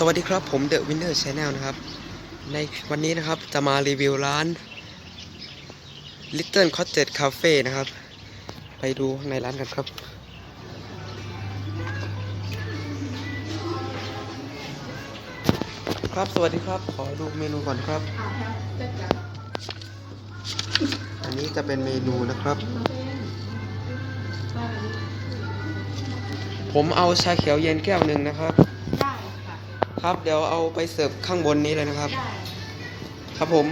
สวัสดีครับผม The Winner Channel นะครับ ในวันนี้นะครับจะมารีวิวร้าน Little Cottage Cafe นะครับ ไปดูข้างในร้านกันครับ ครับสวัสดีครับ ขอดูเมนูก่อนครับ อันนี้จะเป็นเมนูนะครับ ผมเอาชาเขียวเย็นแก้วหนึ่งนะครับ ครับ เดี๋ยวเอาไปเสิร์ฟข้างบนนี้เลยนะครับได้ครับผม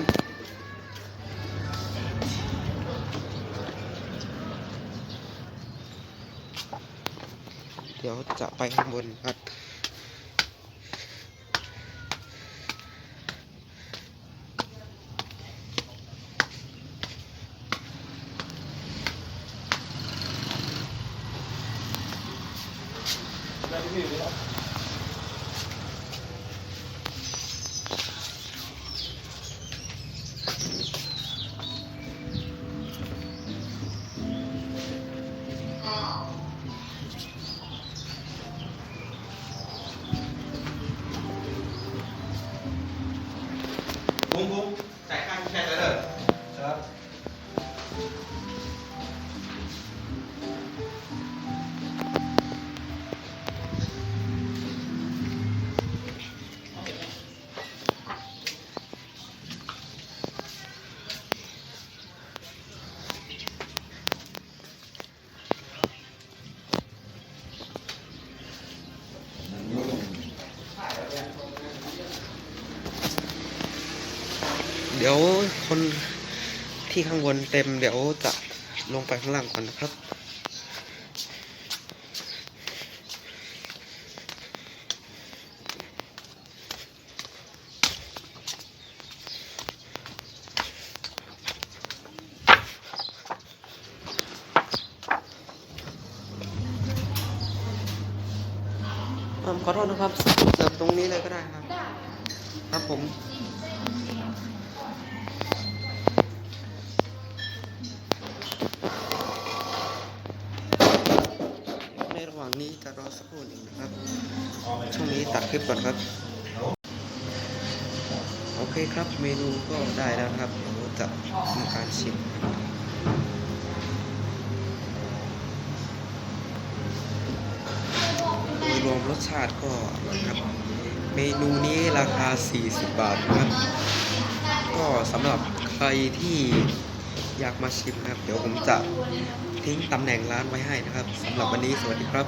เดี๋ยวจะไปข้างบนครับบุ้ ดี๋ยวคนที่ข้างบนเต็ม เดี๋ยวจะลงไปข้างล่างก่อนนะครับ ขอโทษนะครับเสิร์ฟตรงนี้เลยก็ได้ครับ ครับผม ว่างนี้จะรอสักครู่หนึ่งนะครับ ช่วงนี้ตัดคลิปก่อนครับ โอเคครับเมนูก็ได้แล้วนะครับเดี๋ยวจะทำการชิมครับโดยรวมรสชาติก็อร่อยครับ เมนูนี้ราคา 40 บาทครับ ก็สำหรับใครที่ อยากมาชิมนะครับ เดี๋ยวผมจะทิ้งตำแหน่งร้านไว้ให้นะครับสำหรับวันนี้สวัสดีครับ